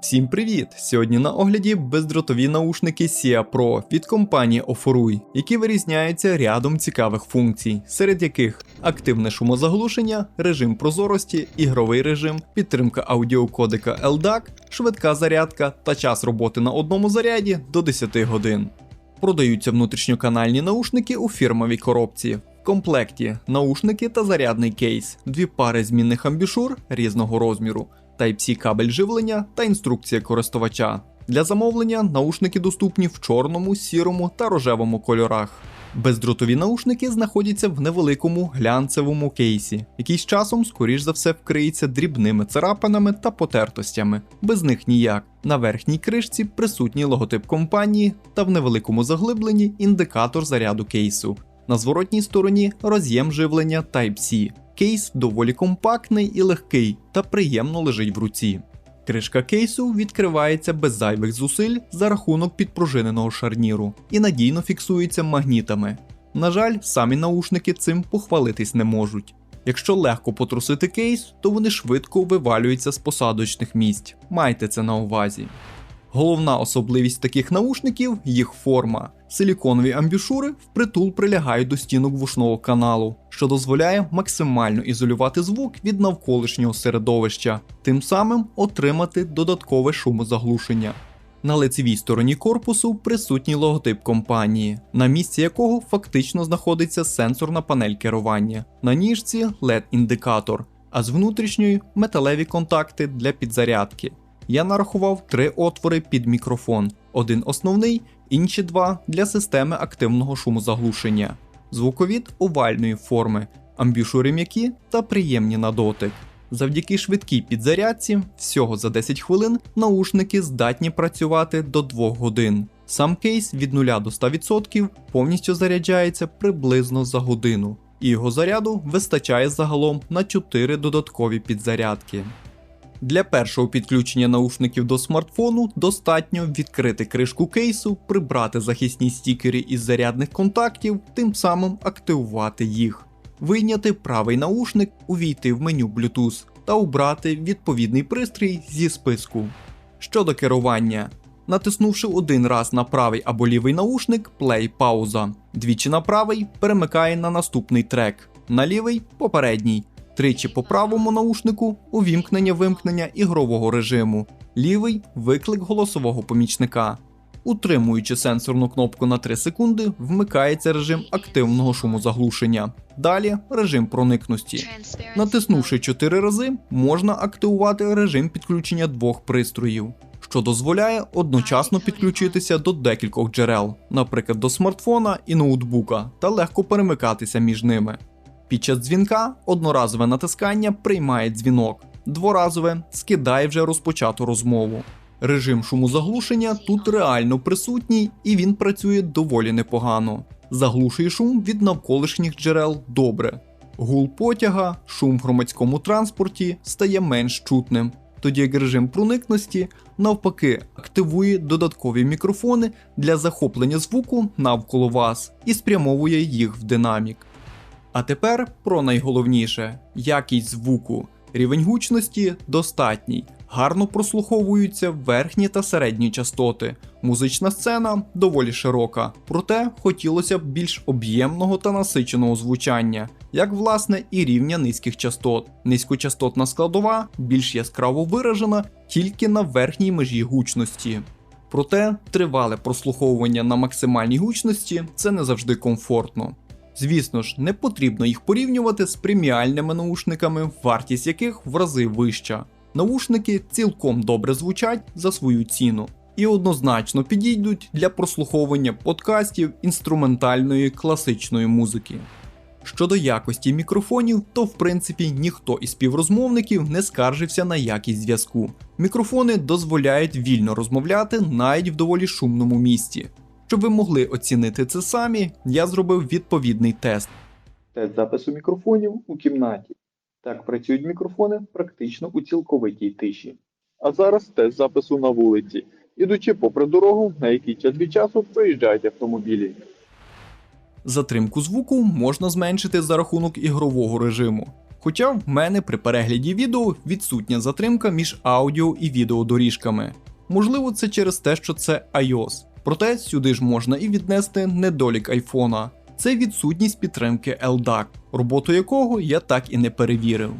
Всім привіт! Сьогодні на огляді бездротові наушники Sia Pro від компанії Oforui, які вирізняються рядом цікавих функцій, серед яких активне шумозаглушення, режим прозорості, ігровий режим, підтримка аудіокодека LDAC, швидка зарядка та час роботи на одному заряді до 10 годин. Продаються внутрішньоканальні наушники у фірмовій коробці. В комплекті наушники та зарядний кейс, дві пари змінних амбішур різного розміру, Type-C кабель живлення та інструкція користувача. Для замовлення наушники доступні в чорному, сірому та рожевому кольорах. Бездротові наушники знаходяться в невеликому глянцевому кейсі, який з часом, скоріш за все, вкриється дрібними царапинами та потертостями. Без них ніяк. На верхній кришці присутній логотип компанії та в невеликому заглибленні індикатор заряду кейсу. На зворотній стороні роз'єм живлення Type-C. Кейс доволі компактний і легкий та приємно лежить в руці. Кришка кейсу відкривається без зайвих зусиль за рахунок підпружиненого шарніру і надійно фіксується магнітами. На жаль, самі наушники цим похвалитись не можуть. Якщо легко потрусити кейс, то вони швидко вивалюються з посадочних місць. Майте це на увазі. Головна особливість таких наушників їх форма. Силіконові амбішури впритул прилягають до стінок вушного каналу, що дозволяє максимально ізолювати звук від навколишнього середовища, тим самим отримати додаткове шумозаглушення. На лицевій стороні корпусу присутній логотип компанії, на місці якого фактично знаходиться сенсорна панель керування, на ніжці LED-індикатор, а з внутрішньої металеві контакти для підзарядки. Я нарахував три отвори під мікрофон: один основний, інші два для системи активного шумозаглушення, звуковід овальної форми, амбішури м'які та приємні на дотик. Завдяки швидкій підзарядці, всього за 10 хвилин наушники здатні працювати до 2 годин. Сам кейс від 0 до 100% повністю заряджається приблизно за годину, і його заряду вистачає загалом на 4 додаткові підзарядки. Для першого підключення наушників до смартфону достатньо відкрити кришку кейсу, прибрати захисні стікери із зарядних контактів, тим самим активувати їх, вийняти правий наушник, увійти в меню Bluetooth та обрати відповідний пристрій зі списку. Щодо керування, натиснувши один раз на правий або лівий наушник, play пауза. Двічі на правий перемикає на наступний трек, на лівий попередній. Тричі по правому наушнику увімкнення вимкнення ігрового режиму, лівий виклик голосового помічника. Утримуючи сенсорну кнопку на 3 секунди, вмикається режим активного шумозаглушення. Далі режим проникності. Натиснувши 4 рази, можна активувати режим підключення двох пристроїв, що дозволяє одночасно підключитися до декількох джерел, наприклад, до смартфона і ноутбука, та легко перемикатися між ними. Під час дзвінка одноразове натискання приймає дзвінок, дворазове скидає вже розпочату розмову. Режим шумозаглушення тут реально присутній і він працює доволі непогано. Заглушує шум від навколишніх джерел добре. Гул потяга, шум в громадському транспорті стає менш чутним, тоді як режим проникності навпаки активує додаткові мікрофони для захоплення звуку навколо вас і спрямовує їх в динамік. А тепер про найголовніше якість звуку. Рівень гучності достатній, гарно прослуховуються верхні та середні частоти. Музична сцена доволі широка, проте хотілося б більш об'ємного та насиченого звучання, як власне і рівня низьких частот. Низькочастотна складова більш яскраво виражена тільки на верхній межі гучності. Проте тривале прослуховування на максимальній гучності це не завжди комфортно. Звісно ж, не потрібно їх порівнювати з преміальними наушниками, вартість яких в рази вища. Наушники цілком добре звучать за свою ціну і однозначно підійдуть для прослуховування подкастів інструментальної класичної музики. Щодо якості мікрофонів, то в принципі ніхто із співрозмовників не скаржився на якість зв'язку. Мікрофони дозволяють вільно розмовляти навіть в доволі шумному місті. Щоб ви могли оцінити це самі, я зробив відповідний тест. Тест запису мікрофонів у кімнаті. Так працюють мікрофони практично у цілковитій тиші. А зараз тест запису на вулиці, ідучи попри дорогу, на який час від часу проїжджають автомобілі. Затримку звуку можна зменшити за рахунок ігрового режиму. Хоча в мене при перегляді відео відсутня затримка між аудіо і відеодоріжками. Можливо, це через те, що це iOS. Проте сюди ж можна і віднести недолік айфона. Це відсутність підтримки LDAC, роботу якого я так і не перевірив.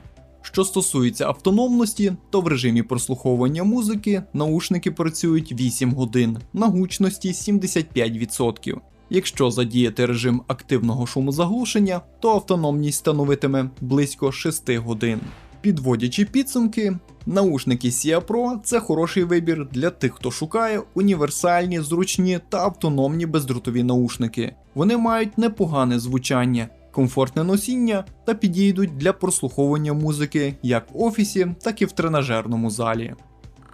Що стосується автономності, то в режимі прослуховування музики наушники працюють 8 годин на гучності 75%. Якщо задіяти режим активного шумозаглушення, то автономність становитиме близько 6 годин. Підводячи підсумки, наушники Sia Pro це хороший вибір для тих, хто шукає універсальні, зручні та автономні бездротові наушники. Вони мають непогане звучання, комфортне носіння та підійдуть для прослуховування музики як в офісі, так і в тренажерному залі.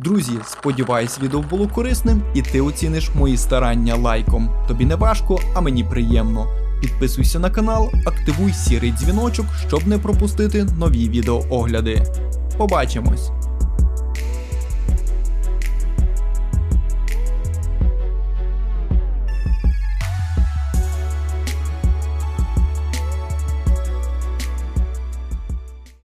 Друзі, сподіваюсь, відео було корисним і ти оціниш мої старання лайком. Тобі не важко, а мені приємно. Підписуйся на канал, активуй сірий дзвіночок, щоб не пропустити нові відеоогляди. Побачимось!